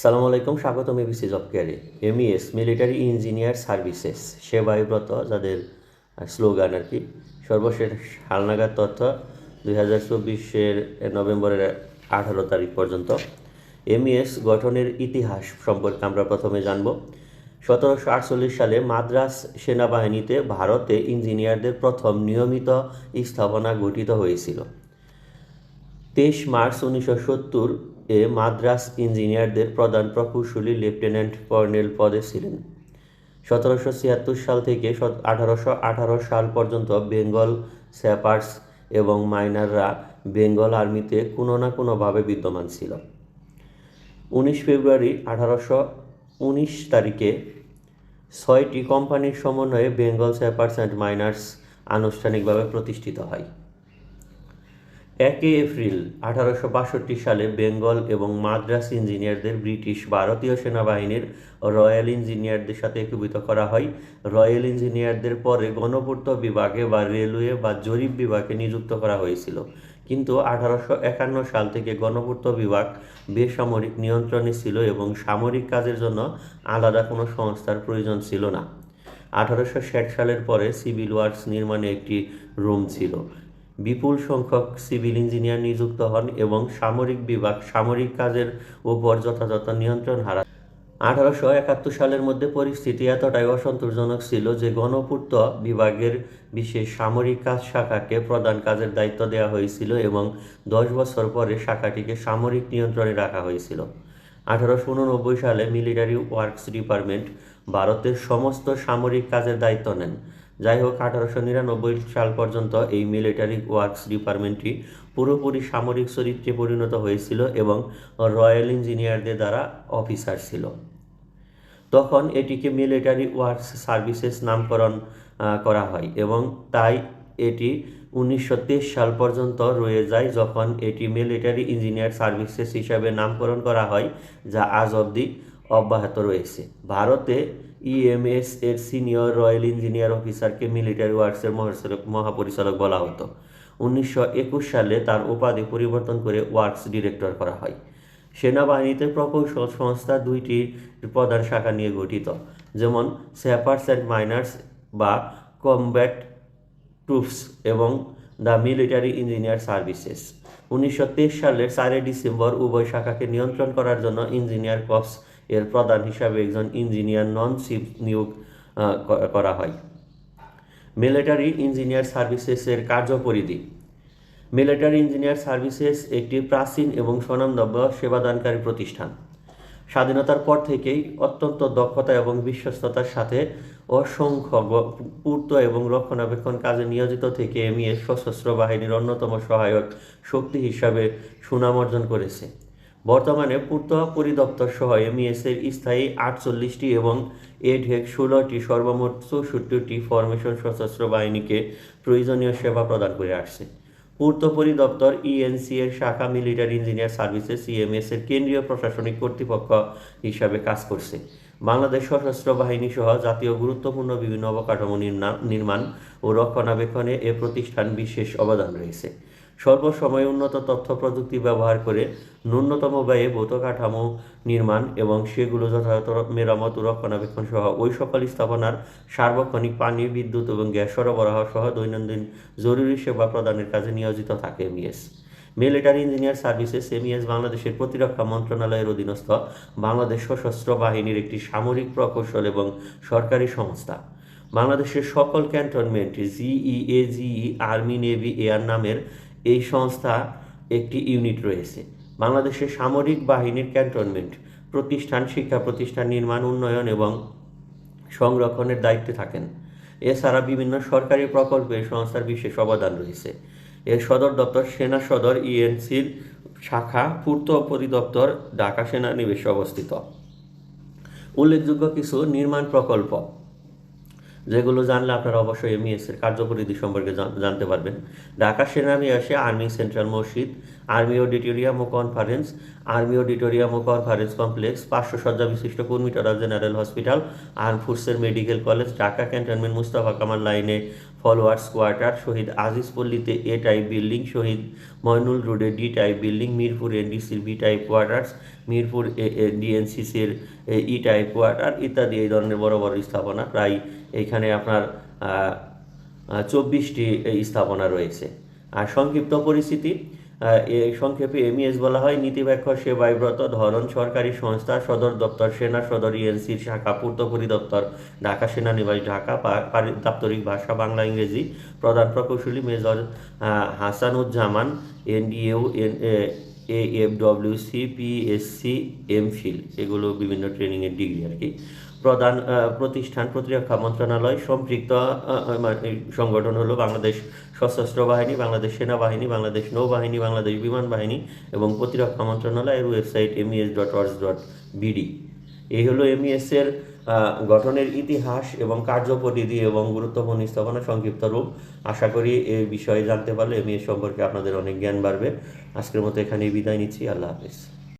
সালামু আলাইকুম, স্বাগতম এবিসি জব কেয়ারে এমইএস মিলিটারি ইঞ্জিনিয়ার সার্ভিসেস সেবায়ব্রত, যাদের স্লোগান আর কি, সর্বশেষ হালনাগাদ তথ্য, দুই হাজার চব্বিশের নভেম্বরের আঠারো তারিখ পর্যন্ত। এমইএস গঠনের ইতিহাস সম্পর্কে আমরা প্রথমে জানব। সতেরোশো আটচল্লিশ সালে মাদ্রাস সেনাবাহিনীতে ভারতে ইঞ্জিনিয়ারদের প্রথম নিয়মিত স্থাপনা গঠিত হয়েছিল। তেইশ মার্চ উনিশশো সত্তর এ মাদ্রাস ইঞ্জিনিয়ারদের প্রধান প্রকৌশলী লেফটেন্যান্ট কর্নেল পদে ছিলেন। সতেরোশো ছিয়াত্তর সাল থেকে আঠারোশো আঠারো সাল পর্যন্ত বেঙ্গল স্যাপার্স এবং মাইনাররা বেঙ্গল আর্মিতে কোনো না কোনোভাবে বিদ্যমান ছিল। উনিশ ফেব্রুয়ারি আঠারোশো উনিশ তারিখে ছয়টি কোম্পানির সমন্বয়ে বেঙ্গল স্যাপার্স অ্যান্ড মাইনার্স আনুষ্ঠানিকভাবে প্রতিষ্ঠিত হয়। একই এপ্রিল আঠারোশো বাষট্টি সালে বেঙ্গল এবং মাদ্রাস ইঞ্জিনিয়ারদের ব্রিটিশ ভারতীয় সেনাবাহিনীর রয়্যাল ইঞ্জিনিয়ারদের সাথে একীভূত করা হয়। রয়্যাল ইঞ্জিনিয়ারদের পরে গণপূর্ত বিভাগে বা রেলওয়ে বা জরিপ বিভাগে নিযুক্ত করা হয়েছিল। কিন্তু আঠারোশো একান্ন সাল থেকে গণপূর্ত বিভাগ বেসামরিক নিয়ন্ত্রণে ছিল এবং সামরিক কাজের জন্য আলাদা কোনো সংস্থার প্রয়োজন ছিল না। আঠারোশো ষাট সালের পরে সিভিল ওয়ার্কস নির্মাণে একটি রুম ছিল। বিপুল সংখ্যক সিভিল ইঞ্জিনিয়ার নিযুক্ত হন এবং সামরিক বিভাগ, সামরিক কাজের উপর যথাযথ নিয়ন্ত্রণ হারা আঠারোশো একাত্তর সালের মধ্যে পরিস্থিতি এতটাই অসন্তোষজনক ছিল যে গণপূর্ত বিভাগের বিশেষ সামরিক কাজ শাখাকে প্রধান কাজের দায়িত্ব দেওয়া হয়েছিল এবং দশ বছর পরে শাখাটিকে সামরিক নিয়ন্ত্রণে রাখা হয়েছিল। আঠারোশো উননব্বই সালে মিলিটারি ওয়ার্কস ডিপার্টমেন্ট ভারতের সমস্ত সামরিক কাজের দায়িত্ব নেন। যাই হোক, আঠারোশো নিরানব্বই সাল পর্যন্ত এই মিলিটারি ওয়ার্কস ডিপার্টমেন্টটি পুরোপুরি সামরিক চরিত্রে পরিণত হয়েছিল এবং রয়্যাল ইঞ্জিনিয়ারদের দ্বারা অফিসার ছিল। তখন এটিকে মিলিটারি ওয়ার্কস সার্ভিসেস নামকরণ করা হয় এবং তাই এটি উনিশশো তেইশ সাল পর্যন্ত রয়ে যায় যখন এটি মিলিটারি ইঞ্জিনিয়ার সার্ভিসেস হিসাবে নামকরণ করা হয়, যা আজ অবধি অব্যাহত রয়েছে। ভারতে ইএমএস এর সিনিয়র রয়্যাল ইঞ্জিনিয়ার অফিসারকে মিলিটারি ওয়ার্কসের মহাপরিচালক বলা হতো। উনিশশো একুশ সালে তার উপাধি পরিবর্তন করে ওয়ার্কস ডিরেক্টর করা হয়। সেনাবাহিনীতে প্রকৌশল সংস্থা দুইটি প্রধান শাখা নিয়ে গঠিত, যেমন স্যাপার্স অ্যান্ড মাইনার্স বা কমব্যাট ট্রুপস এবং দ্য মিলিটারি ইঞ্জিনিয়ার সার্ভিসেস উনিশশো তেইশ সালের চারই ডিসেম্বর উভয় শাখাকে নিয়ন্ত্রণ করার জন্য ইঞ্জিনিয়ার কপস এর প্রধান হিসাবে একজন ইঞ্জিনিয়ার নন চিফ নিয়োগ করা হয়। মিলিটারি ইঞ্জিনিয়ার সার্ভিসেসের কার্যপরিধি। মিলিটারি ইঞ্জিনিয়ার সার্ভিসেস একটি প্রাচীন এবং স্বনামধন্য সেবাদানকারী প্রতিষ্ঠান। স্বাধীনতার পর থেকেই অত্যন্ত দক্ষতা এবং বিশ্বস্ততার সাথে অসংখ্য পূর্ত এবং রক্ষণাবেক্ষণ কাজে নিয়োজিত থেকে এমইএস সশস্ত্র বাহিনীর অন্যতম সহায়ক শক্তি হিসাবে সুনাম অর্জন করেছে। বর্তমানে পূর্ত পরিদপ্তর সহ এমইএসের স্থায়ী আটচল্লিশটি এবং এডহেক ষোলোটি সর্বমোট চৌষট্টিটি ফরমেশন সশস্ত্র বাহিনীকে প্রয়োজনীয় সেবা প্রদান করে আসছে। পূর্ত পরিদপ্তর ইএনসি এর শাখা মিলিটারি ইঞ্জিনিয়ার সার্ভিসেস সিএমএস এর কেন্দ্রীয় প্রশাসনিক কর্তৃপক্ষ হিসাবে কাজ করছে। বাংলাদেশ সশস্ত্র বাহিনী সহ জাতীয় গুরুত্বপূর্ণ বিভিন্ন অবকাঠামো নির্মাণ ও রক্ষণাবেক্ষণে এ প্রতিষ্ঠান বিশেষ অবদান রয়েছে। সর্বসময় উন্নত তথ্য প্রযুক্তি ব্যবহার করে ন্যূনতম ব্যয়ে ভৌত কাঠামো নির্মাণ এবং সেগুলো যথাযথ মেরামত, রক্ষণাবেক্ষণ সহ ওই সকল স্থাপনার সার্বক্ষণিক পানি, বিদ্যুৎ এবং গ্যাস সরবরাহ সহ দৈনন্দিন জরুরি সেবা প্রদানের কাজে নিয়োজিত থাকে MES military engineer services MES বাংলাদেশের প্রতিরক্ষা মন্ত্রণালয়ের অধীনস্থ বাংলাদেশ সশস্ত্র বাহিনীর একটি সামরিক প্রকৌশল এবং সরকারি সংস্থা। বাংলাদেশের সকল cantonment GEA GE army, navy, air নামের এই সংস্থা একটি ইউনিট রয়েছে। বাংলাদেশের সামরিক বাহিনীর ক্যান্টনমেন্ট, প্রতিষ্ঠান, শিক্ষা প্রতিষ্ঠান নির্মাণ, উন্নয়ন এবং সংরক্ষণের দায়িত্বে থাকেন। এছাড়া বিভিন্ন সরকারি প্রকল্পে সংস্থার বিশেষ অবদান রয়েছে। এর সদর দপ্তর সেনা সদর ইএনসির শাখা, পূর্ত পরিদপ্তর, ঢাকা সেনানিবেশে অবস্থিত। উল্লেখযোগ্য কিছু নির্মাণ প্রকল্প। যেগুলো জানলে আপনারা অবশ্যই এমইএস এর কার্যপরিধি সম্পর্কে জানতে পারবেন। ঢাকা সেনানিবাসে আর্মি সেন্ট্রাল মসজিদ আর্মি অডিটোরিয়াম ও কনফারেন্স আর্মি অডিটোরিয়াম ও কনফারেন্স কমপ্লেক্স পাঁচশো সজ্জা বিশিষ্ট কর্মীটরা জেনারেল হসপিটাল, আর্ম ফোর্সের medical college, Dhaka cantonment Mustafa Kamal লাইনে followers quarter, Shahid Aziz পল্লীতে A type building, Shahid Moinul রোডে ডি টাইপ বিল্ডিং, মিরপুর এনডিসির বি টাইপ কোয়ার্টার্স, মিরপুর ডিএনসিসির ই টাইপ কোয়ার্টার ইত্যাদি এই ধরনের বড় বড় স্থাপনা। প্রায় এখানে আপনার চব্বিশটি স্থাপনা রয়েছে। আর সংক্ষিপ্ত পরিস্থিতি সংক্ষেপে এমইএস বলা হয়, নীতিব্যাখ্য সেবায় ব্রত ধরন সরকারি সংস্থা, সদর দপ্তর, সেনা সদর ইএনসির শাখা, পূর্ত পরিদপ্তর, ঢাকা সেনানিবাস, ঢাকা পা- দাপ্তরিক ভাষা, বাংলা, ইংরেজি, প্রধান প্রকৌশলী major Hasanuzzaman NDU N A F W C PSC MPhil এগুলো বিভিন্ন ট্রেনিংয়ের ডিগ্রি আর কি। প্রধান প্রতিষ্ঠান প্রতিরক্ষা মন্ত্রণালয় সম্পৃক্ত মানে সংগঠন হলো বাংলাদেশ সশস্ত্র বাহিনী, বাংলাদেশ সেনাবাহিনী, বাংলাদেশ নৌবাহিনী, বাংলাদেশ বিমান বাহিনী এবং প্রতিরক্ষা মন্ত্রণালয়ের ওয়েবসাইট এমইএস ডট ওয়ার্স ডট বিডি এই হলো এমইএস এর গঠনের ইতিহাস এবং কার্যপরিধি এবং গুরুত্বপূর্ণ স্থাপনা সংক্ষিপ্ত রূপ। আশা করি এ বিষয়ে জানতে পারলে এমইএস সম্পর্কে আপনাদের অনেক জ্ঞান বাড়বে। আজকের মতো এখানেই বিদায় নিচ্ছি। আল্লাহ হাফিজ।